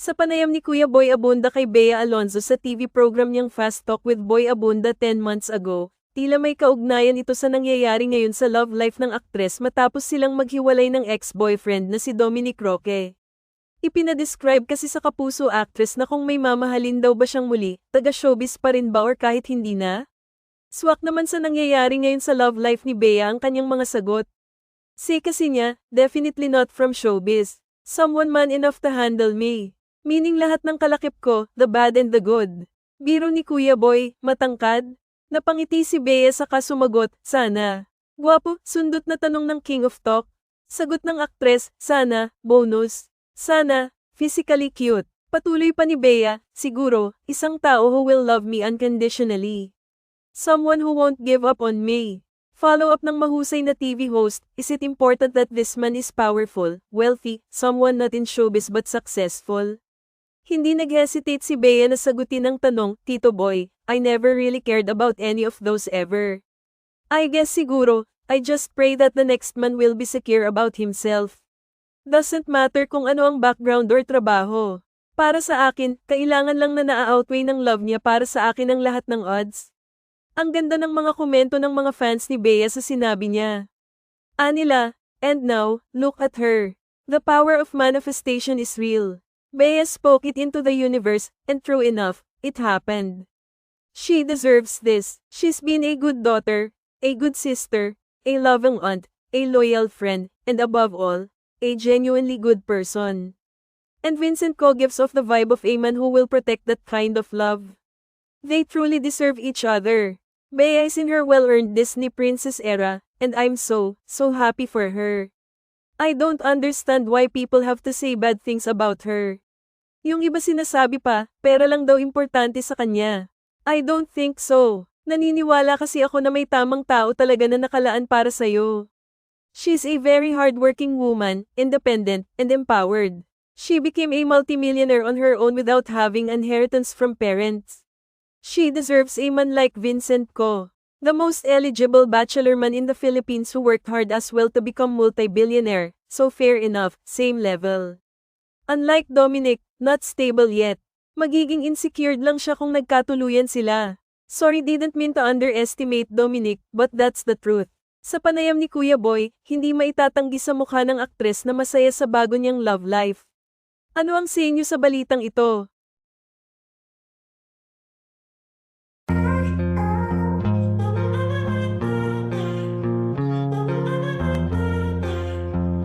Sa panayam ni Kuya Boy Abunda kay Bea Alonzo sa TV program niyang Fast Talk with Boy Abunda 10 months ago, tila may kaugnayan ito sa nangyayari ngayon sa love life ng aktres matapos silang maghiwalay ng ex-boyfriend na si Dominic Roque. Ipinadescribe kasi sa kapuso actress na kung may mamahalin daw ba siyang muli, taga-showbiz pa rin ba or kahit hindi na? Swak naman sa nangyayari ngayon sa love life ni Bea ang kanyang mga sagot. Say kasi niya, definitely not from showbiz. Someone man enough to handle me. Meaning lahat ng kalakip ko, the bad and the good. Biro ni Kuya Boy, matangkad. Napangiti si Bea sa kasumagot, sana. Guwapo, sundot na tanong ng King of Talk. Sagot ng aktres, sana, bonus. Sana, physically cute. Patuloy pa ni Bea, siguro, isang tao who will love me unconditionally. Someone who won't give up on me. Follow-up ng mahusay na TV host, is it important that this man is powerful, wealthy, someone not in showbiz but successful? Hindi nag-hesitate si Bea na sagutin ang tanong, Tito Boy, I never really cared about any of those ever. I guess siguro, I just pray that the next man will be secure about himself. Doesn't matter kung ano ang background or trabaho. Para sa akin, kailangan lang na naa-outweigh ng love niya para sa akin ang lahat ng odds. Ang ganda ng mga komento ng mga fans ni Bea sa sinabi niya. Anila, and now, look at her. The power of manifestation is real. Bea spoke it into the universe, and true enough, it happened. She deserves this. She's been a good daughter, a good sister, a loving aunt, a loyal friend, and above all, a genuinely good person. And Vincent Co gives off the vibe of a man who will protect that kind of love. They truly deserve each other. Bea is in her well-earned Disney princess era, and I'm so, so happy for her. I don't understand why people have to say bad things about her. Yung iba sinasabi pa, pera lang daw importante sa kanya. I don't think so. Naniniwala kasi ako na may tamang tao talaga na nakalaan para sa'yo. She's a very hardworking woman, independent, and empowered. She became a multimillionaire on her own without having inheritance from parents. She deserves a man like Vincent Co. The most eligible bachelor man in the Philippines who worked hard as well to become multi-billionaire, so fair enough, same level. Unlike Dominic, not stable yet. Magiging insecure lang siya kung nagkatuluyan sila. Sorry didn't mean to underestimate Dominic, but that's the truth. Sa panayam ni Kuya Boy, hindi maitatanggi sa mukha ng aktres na masaya sa bago niyang love life. Ano ang sa sa balitang ito?